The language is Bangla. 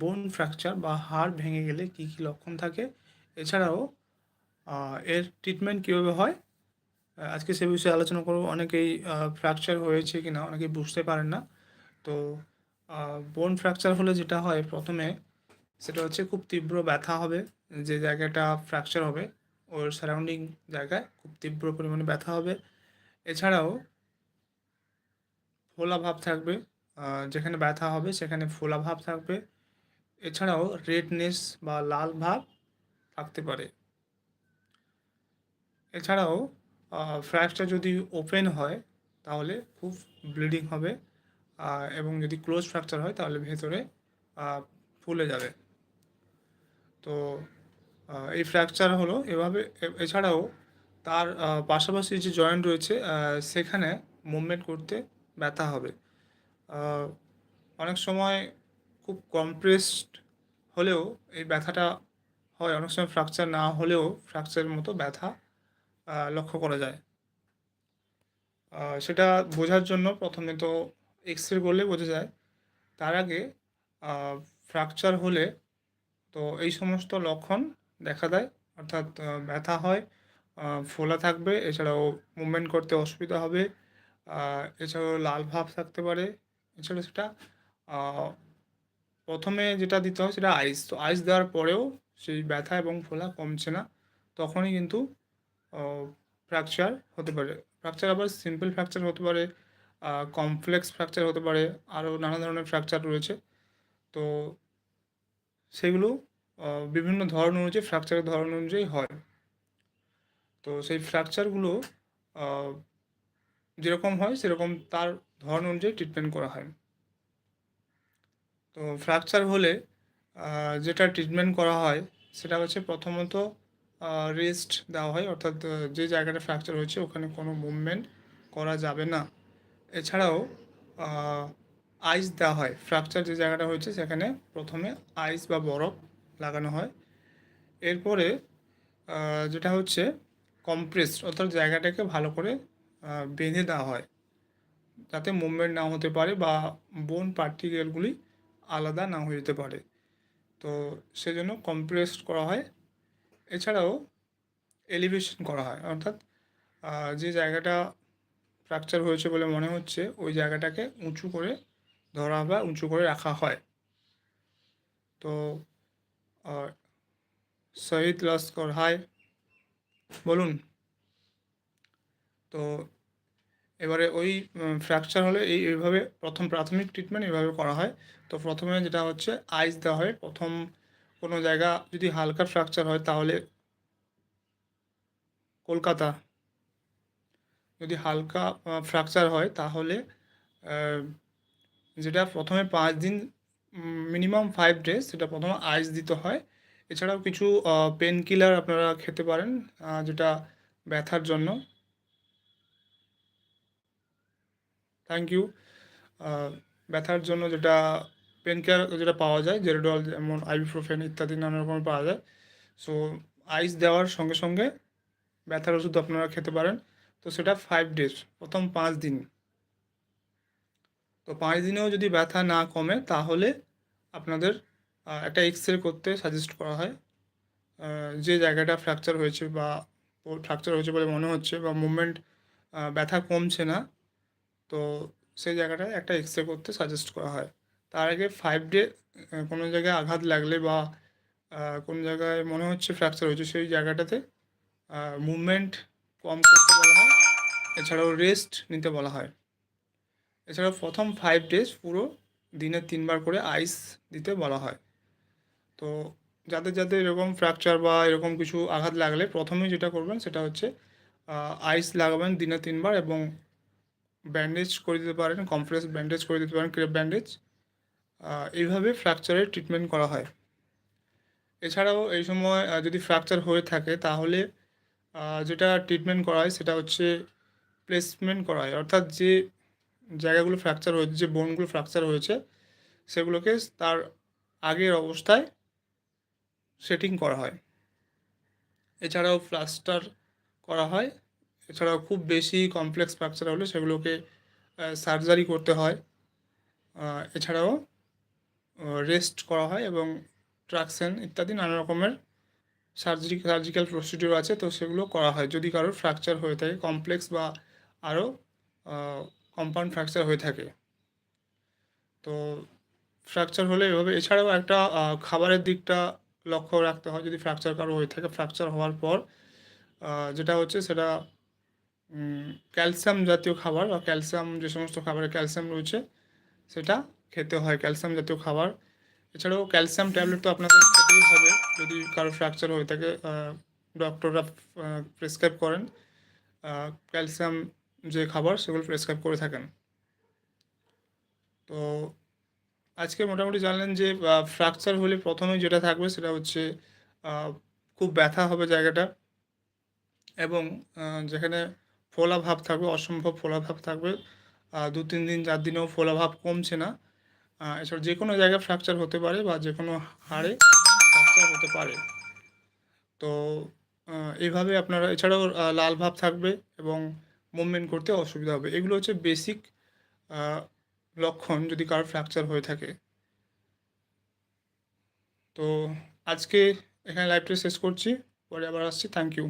বোন ফ্র্যাকচার বা হাড় ভেঙে গেলে কী কী লক্ষণ থাকে? এছাড়াও এর ট্রিটমেন্ট কীভাবে হয়? আজকে সে বিষয়ে আলোচনা করব। অনেকেই ফ্র্যাকচার হয়েছে কি না অনেকেই বুঝতে পারেন না। তো বোন ফ্র্যাকচার হলে যেটা হয় প্রথমে সেটা হচ্ছে খুব তীব্র ব্যথা হবে, যে জায়গাটা ফ্র্যাকচার হবে, ওর সারাউন্ডিং জায়গায় খুব তীব্র পরিমাণে ব্যথা হবে। এছাড়াও, ফোলা ভাব থাকবে যেখানে ব্যথা হবে সেখানে ফোলা ভাব থাকবে। এছাড়াও রেডনেস বা লাল ভাব থাকতে পারে। এছাড়াও ফ্র্যাকচার যদি ওপেন হয়, তাহলে খুব ব্লিডিং হবে এবং যদি ক্লোজ ফ্র্যাকচার হয়, তাহলে ভেতরে ফুলে যাবে। তো এই ফ্র্যাকচার হলো এভাবে এছাড়াও তার পাশাপাশি যে জয়েন্ট রয়েছে সেখানে মুভমেন্ট করতে ব্যথা হবে। অনেক সময় খুব কম্প্রেসড হলেও এই ব্যথাটা হয়, অনেক সময় ফ্র্যাকচার না হলেও ফ্র্যাকচারের মতো ব্যথা লক্ষ্য করা যায়। সেটা বোঝার জন্য প্রথমে তো এক্স রে করলে বোঝা যায়। তার আগে ফ্র্যাকচার হলে তো এই সমস্ত লক্ষণ দেখা দেয়। অর্থাৎ ব্যথা হয় ফোলা থাকবে, এছাড়াও মুভমেন্ট করতে অসুবিধা হবে এছাড়াও লাল ভাব থাকতে পারে, এছাড়া সেটা প্রথমে যেটা দিতে হয় সেটা আইস তো আইস দেওয়ার পরেও সেই ব্যথা এবং ফোলা কমছে না। তখনই কিন্তু ফ্র্যাকচার হতে পারে। ফ্র্যাকচার আবার সিম্পল ফ্র্যাকচার হতে পারে কমপ্লেক্স ফ্র্যাকচার হতে পারে, আরও নানা ধরনের ফ্র্যাকচার রয়েছে। তো সেগুলো বিভিন্ন ধরন অনুযায়ী ফ্র্যাকচারের ধরন অনুযায়ী হয়। তো সেই ফ্র্যাকচারগুলো যেরকম হয় সেরকম তার ধরন অনুযায়ী ট্রিটমেন্ট করা হয়। তো ফ্র্যাকচার হলে যেটা ট্রিটমেন্ট করা হয়, সেটা হচ্ছে প্রথমত রেস্ট দেওয়া হয়, অর্থাৎ যে জায়গাটা ফ্র্যাকচার হয়েছে, ওখানে কোনো মুভমেন্ট করা যাবে না। এছাড়াও আইস দেওয়া হয় ফ্র্যাকচার যে জায়গাটা হয়েছে, সেখানে প্রথমে আইস বা বরফ লাগানো হয়। এরপরে যেটা হচ্ছে কম্প্রেস অর্থাৎ জায়গাটাকে ভালো করে বেঁধে দেওয়া হয়। যাতে মুভমেন্ট না হতে পারে বা বোন পার্টিকেলগুলি আলাদা না হয়ে যেতে পারে। তো সেজন্য কম্প্রেসড করা হয়। এছাড়াও এলিভেশন করা হয়। অর্থাৎ যে জায়গাটা ফ্র্যাকচার হয়েছে বলে মনে হচ্ছে, ওই জায়গাটাকে উঁচু করে ধরা বা উঁচু করে রাখা হয়। তো শহীদ লস্কর হাই বলুন। তো এবারে ওই ফ্র্যাকচার হলে এই, এইভাবে প্রথম প্রাথমিক ট্রিটমেন্ট এইভাবে করা হয়। তো প্রথমে যেটা হচ্ছে আইস দেওয়া হয়। প্রথম কোনো জায়গা যদি হালকা ফ্র্যাকচার হয়, তাহলে কলকাতা যদি হালকা ফ্র্যাকচার হয়, তাহলে যেটা প্রথমে পাঁচ দিন মিনিমাম ফাইভ ডেজ সেটা প্রথমে আইস দিতে হয়। এছাড়াও কিছু পেন কিলার আপনারা খেতে পারেন যেটা ব্যথার জন্য। থ্যাংক ইউ ব্যথার জন্য যেটা পেন কেয়ার যেটা পাওয়া যায় জেরোডল যেমন আইবুপ্রোফেন ইত্যাদি নানা রকমের পাওয়া যায়। সো আইস দেওয়ার সঙ্গে সঙ্গে ব্যথার ওষুধ আপনারা খেতে পারেন। তো সেটা ফাইভ ডেজ প্রথম পাঁচ দিন। তো পাঁচ দিনেও যদি ব্যথা না কমে, তাহলে আপনাদের একটা এক্স রে করতে সাজেস্ট করা হয়। যে জায়গাটা ফ্র্যাকচার হয়েছে বা ফ্র্যাকচার হয়েছে বলে মনে হচ্ছে বা মুভমেন্ট ব্যথা কমছে না তো সেই জায়গাটায় একটা এক্স রে করতে সাজেস্ট করা হয়। তার আগে ফাইভ ডে কোনো জায়গায় আঘাত লাগলে বা কোনো জায়গায় মনে হচ্ছে ফ্র্যাকচার হয়েছে সেই জায়গাটাতে মুভমেন্ট কম করতে বলা হয়। এছাড়াও রেস্ট নিতে বলা হয়। এছাড়াও প্রথম ফাইভ ডেজ পুরো দিনে তিনবার করে আইস দিতে বলা হয়। তো যাদের যাদের এরকম ফ্র্যাকচার বা এরকম কিছু আঘাত লাগলে প্রথমে যেটা করবেন সেটা হচ্ছে আইস লাগাবেন দিনে তিনবার এবং ব্যান্ডেজ করে দিতে পারেন কমপ্রেস ব্যান্ডেজ করে দিতে পারেন ক্রেপ ব্যান্ডেজ এইভাবে ফ্র্যাকচারের ট্রিটমেন্ট করা হয়। এছাড়াও এই সময় যদি ফ্র্যাকচার হয়ে থাকে, তাহলে যেটা ট্রিটমেন্ট করা হয় সেটা হচ্ছে প্লেসমেন্ট করা হয়। অর্থাৎ যে জায়গাগুলো ফ্র্যাকচার হয়েছে যে বোনগুলো ফ্র্যাকচার হয়েছে, সেগুলোকে তার আগের অবস্থায় সেটিং করা হয়। এছাড়াও প্লাস্টার করা হয়। এছাড়াও খুব বেশি কমপ্লেক্স ফ্র্যাকচার হলে সেগুলোকে সার্জারি করতে হয়। এছাড়াও রেস্ট করা হয় এবং ট্রাকশন ইত্যাদি নানা রকমের সার্জারি সার্জিক্যাল প্রসিডিওর আছে, তো সেগুলো করা হয়। যদি কারোর ফ্র্যাকচার হয়ে থাকে কমপ্লেক্স বা আরও কম্পাউন্ড ফ্র্যাকচার হয়ে থাকে। তো ফ্র্যাকচার হলে এভাবে, এছাড়াও একটা খাবারের দিকটা লক্ষ্য রাখতে হয়। যদি ফ্র্যাকচার কারও হয়ে থাকে ফ্র্যাকচার হওয়ার পর যেটা হচ্ছে সেটা ক্যালসিয়াম জাতীয় খাবার বা ক্যালসিয়াম যে সমস্ত খাবারে ক্যালসিয়াম রয়েছে, সেটা খেতে হয়, ক্যালসিয়াম জাতীয় খাবার। এছাড়াও ক্যালসিয়াম ট্যাবলেট তো আপনাদের খেতেই হবে, যদি কারও ফ্র্যাকচার হয়ে থাকে ডক্টররা প্রেসক্রাইব করেন। ক্যালসিয়াম যে খাবার, সেগুলো প্রেসক্রাইব করে থাকেন। তো আজকে মোটামুটি জানলেন যে ফ্র্যাকচার হলে প্রথমে যেটা থাকবে, সেটা হচ্ছে খুব ব্যথা হবে জায়গাটা। এবং যেখানে ফোলা ভাব থাকবে, অসম্ভব ফোলা ভাব থাকবে দু, তিন দিন, চার দিনেও ফোলা ভাব কমছে না। এছাড়া যে কোনো জায়গায় ফ্র্যাকচার হতে পারে বা যে কোনো হাড়ে ফ্র্যাকচার হতে পারে। তো এইভাবে আপনারা, এছাড়াও লাল ভাব থাকবে এবং মুভমেন্ট করতে অসুবিধা হবে। এগুলো হচ্ছে বেসিক লক্ষণ যদি কারও ফ্র্যাকচার হয়ে থাকে। তো, আজকে এখানে লাইভটা শেষ করছি। পরে আবার আসছি। Thank you